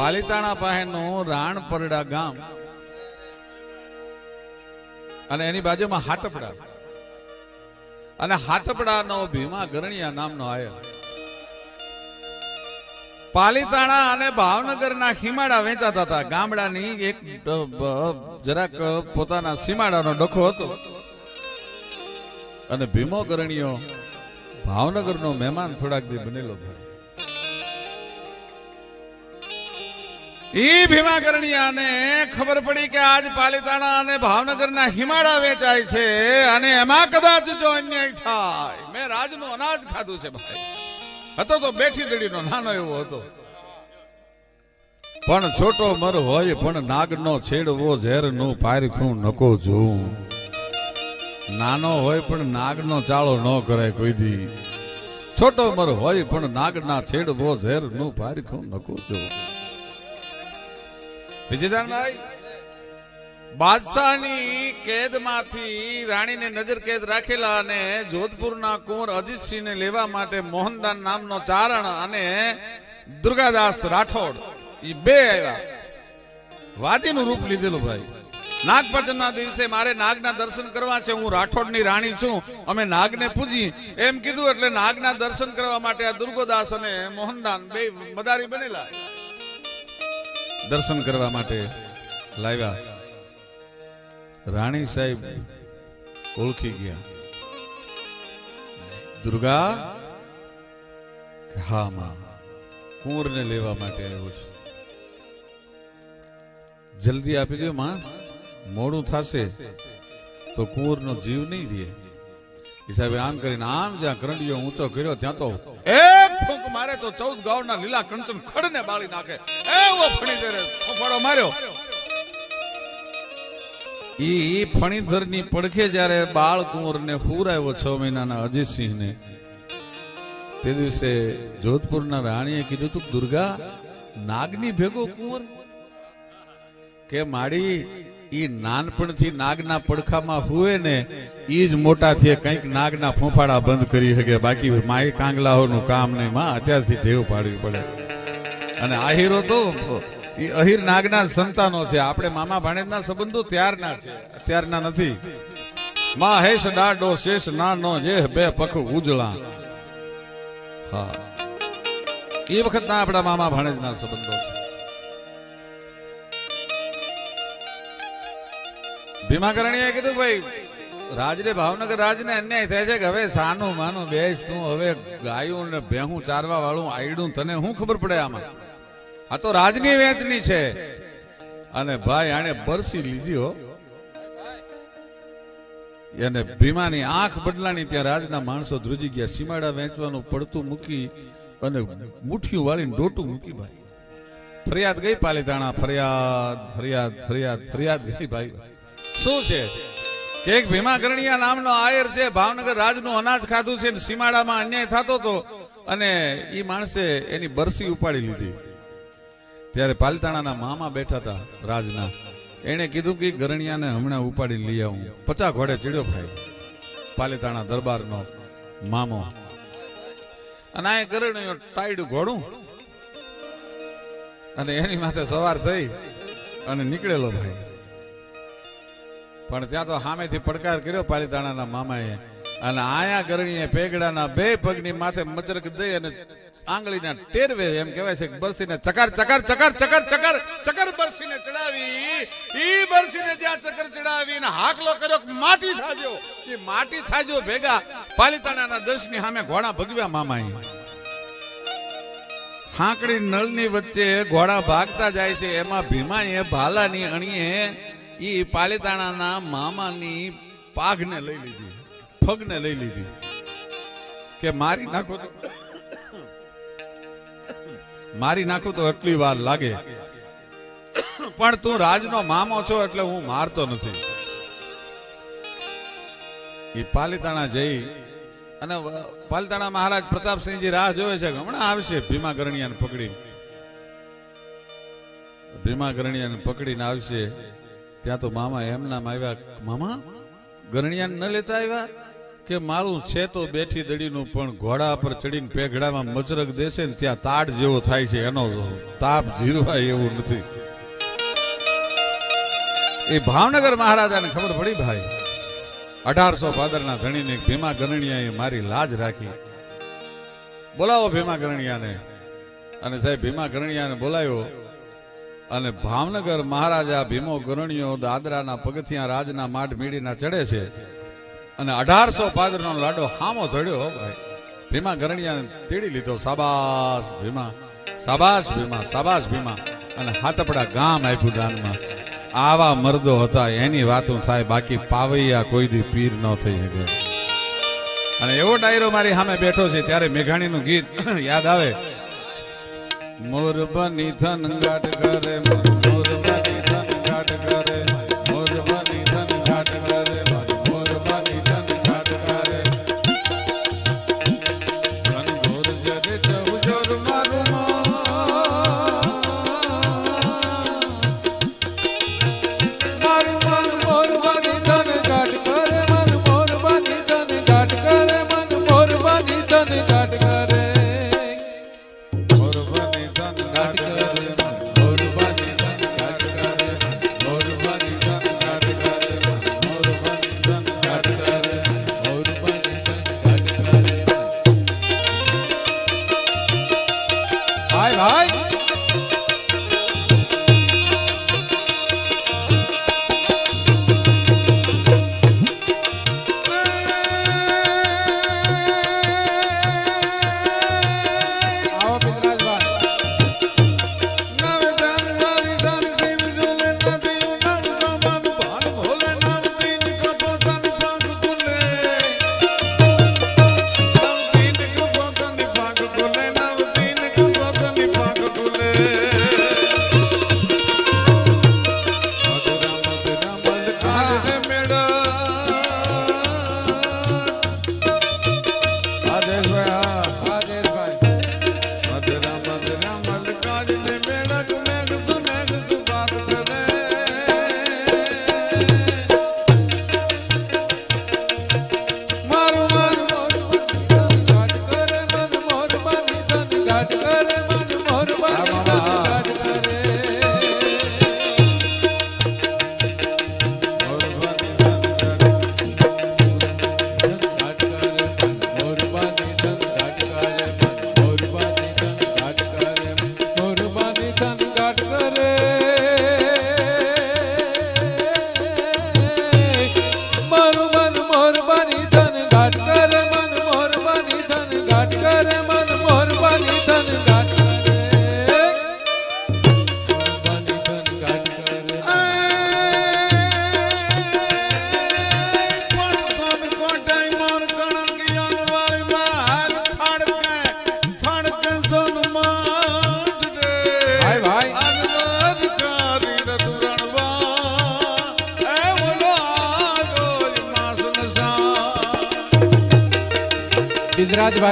પાલીતાણા પાસેનું રાણપરડા ગામ. અને એની બાજુમાં હાટપડા. અને હાટપડાનો ભીમા ગરણિયા નામનો આયર. પાલીતાણા અને ભાવનગરના ખીમાડા વેચાતા હતા. ગામડાની એક જરાક પોતાના સીમાડાનો ડખો હતો. અને ભીમો ગરણીયો ભાવનગરનો મહેમાન થોડાક દી બનેલો ભાઈ. ઈ ભીમા ગરણીયાને ખબર પડી કે આજ પાલિતાણા અને ભાવનગરના હિમાળા વેચાય છે અને એમાં કદાચ જો અન્યાય થાય. મેં રાજનું અનાજ ખાધું છે ભાઈ. હતો તો બેઠી દડીનો નાનો એવો હતો. પણ છોટો મર હોય, પણ નાગનો છેડવો ઝેરનું પારખું નકો જોઉં. નાનો હોય, પણ નાગનો ચાળો ન કરાય કોઈ દી. છોટો મર હોય, પણ નાગના છેડવો ઝેરનું પારખું નકો જોઉં. વિજયદાનભાઈ, બાદશાહની કેદમાંથી રાણીને નજર કેદ રાખેલા અને જોધપુરના કુંવર અજીતસિંહને લેવા માટે મોહનદાન નામનો ચારણ અને દુર્ગાદાસ રાઠોડ એ બે આવ્યા. વાદીનું રૂપ લીધેલું ભાઈ. નાગપંચમના દિવસે મારે નાગના દર્શન કરવા છે, હું રાઠોડની રાણી છું, અમે નાગને પૂજી. એમ કીધું એટલે નાગના દર્શન કરવા માટે આ દુર્ગોદાસ અને મોહનદાન બે મદારી બનેલા. દર્શન કરવા માટે લાવ્યા. રાણી સાહેબ ઓળખી ગયા. દુર્ગા હા માં, કુંવરને લેવા માટે આવ્યો છું. જલ્દી આપી દો માં, મોડું થશે તો કુંવરનો જીવ નહીં રહે. હિસાબે આમ કરીને, આમ જ્યાં કરંડિયો ઊંચો કર્યો, ત્યાં તો એક ફૂંક મારે તો ચૌદ ગાવના લીલા કંચન ખડને બાળી નાખે. એવો ફણી દે ફોફાડો માર્યો. ઈ ફણીધરની પડખે જ્યારે બાળ કુંવર ને આવ્યો છ મહિનાના અજીતસિંહ ને તે દિવસે જોધપુરના રાણીએ કીધું તું, દુર્ગા, નાગની ભેગો કુંવર? કે માડી ઈ નાનપણથી નાગના પડખામાં હુએ ને ઈ જ મોટા થયે કંઈક નાગના ફોફાડા બંધ કરી શકે બાકી માય કાંગલાઓનું કામ નહીં માં અત્યારથી ટેવ પાડવી પડે. અને આહીરો તો, ઈ અહીર નાગના સંતાનો છે. આપણે મામા ભાણેજના સંબંધો ત્યારના છે, અત્યારના નથી. માં હેશ ડાડો શેષ નાનો જે બે પખ ઉજળા. હા. એ વખતના આપણા મામા ભાણેજના સંબંધો છે. ભીમાકરણીએ કીધું, ભાઈ, રાજને, ભાવનગર રાજને અન્યાય થાય છે કે હવે સાનું માનું બેસ, તું હવે ગાયું ને ભેહું ચારવા વાળું આયડું તને શું ખબર પડે આમાં? આ તો રાજની વેચની છે. અને ભાઈ આને બરસી લીધી હો. એને ભીમાની આંખ બદલાની ત્યાં રાજના માણસો ધ્રુજી ગયા. સીમાડા વેચવાનું પડતું મૂકી અને મુઠ્ઠીઓ વાળીને ડોટું મૂકી ભાઈ. ફરિયાદ ગઈ પાલીતાણા? ફરિયાદ ફરિયાદ ફરિયાદ ફરિયાદ ગઈ ભાઈ. શું છે? કે એક ભીમા ગરણિયા નામનો આયર છે, ભાવનગર રાજનું અનાજ ખાધું છે સીમાડામાં અન્યાય થતો હતો અને એ માણસે એની બરસી ઉપાડી લીધી. ત્યારે પાલિતાણાના મામા બેઠા હતા રાજના. એણે કીધું કે ગરણિયાને હમણાં ઉપાડી લઈ આવું. પચાસ ઘોડે ચીડ્યો ભાઈ. પાલિતાણા દરબારનો મામો. અને આ ગરણિયો ટાઈડું ઘોડું. અને એની માથે સવાર થઈ અને નીકળેલો ભાઈ. પણ ત્યાં તો સામેથી પડકાર કર્યો પાલીતાણાના મામાએ. અને આયા ગરણીએ પેગડાના બે પગની માથે મચરક દઈ અને આંગળીના ટેરવે, એમ કહેવાય છે બરસીને ચકર ચકર ચકર ચકર ચકર ચકર બરસીને ચડાવી. ઈ બરસીને જ્યાં ચકર ચડાવીને હાકલો કર્યો માટી થાજો. એ માટી થાજો ભેગા પાલીતાણાના દસની સામે ઘોડા ભગવ્યા મામાએ. હાંકડી નળની વચ્ચે ઘોડા ભાગતા જાય છે. એમાં ભીમાએ, ભાલાની અણીએ ઈ પાલેતાણાના મામાની પાઘને લઈ લીધી પગને લઈ લીધી. કે મારી નાખો તો મારી નાખું તો એટલી વાર લાગે. પણ તું રાજનો મામો છો એટલે હું મારતો નથી. એ પાલીતાણા જઈ અને પાલીતાણા મહારાજ પ્રતાપસિંહજી રાહ જોવે છે હમણાં આવશે ભીમા ગરણિયાને પકડી ભીમા ગરણિયાને પકડીને આવશે. ત્યાં તો મામા એમ આવ્યા, મામા, ગરણિયાને ન લેતા આવ્યા? કે મારું છે તો બેઠી દડીનું પણ ઘોડા પર ચડીને પેઘડામાં મચરક દેશે ને ત્યાં તાડ જેવો થાય છે, એનો તાપ જીરવાય એવું નથી. એ ભાવનગર મહારાજાને ખબર પડી ભાઈ? અઢારસો ભાદરના ધણીને ભીમા ગરણિયાએ મારી લાજ રાખી. બોલાવો ભીમા ગરણિયાને. અને સાહેબ ભીમા ગરણિયાને બોલાયો. અને ભાવનગર મહારાજા ભીમો ગરણિયો દાદરાના પગથિયા રાજના માઢ મીડીના ચડે છે. અને અઢારસો પાદરનો લાડો હામો ધડ્યો ભાઈ. ભીમા ગરણિયાને તેડી લીધો. સાબાસ ભીમા સાબાસ ભીમા સાબાસ ભીમા. અને હાથપડા ગામ આપ્યું દાનમાં. આવા મર્દો હતા, એની વાતો થાય, બાકી પાવૈયા કોઈ દી પીર ન થઈ શકે અને એવો ડાયરો મારી સામે બેઠો છે, ત્યારે મેઘાણીનું ગીત યાદ આવે. મોર બની ધન ઘાટ કરે મોર Andrade vai.